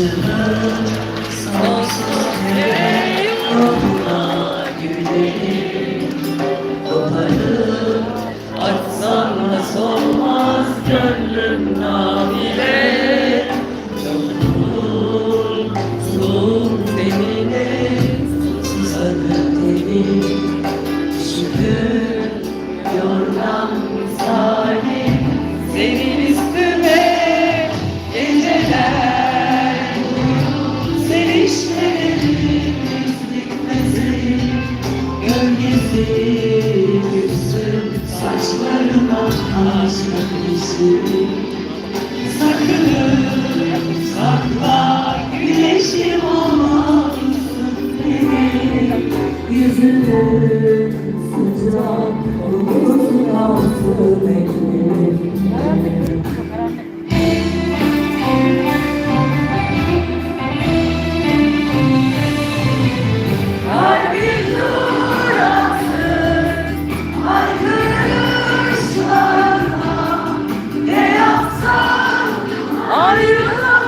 Saçını sonsuz yere yoluna gülerim Koparıp gönlüm saçlarına aşk izi Sakınır, sakla güneşim olmalısın beni Yüzünü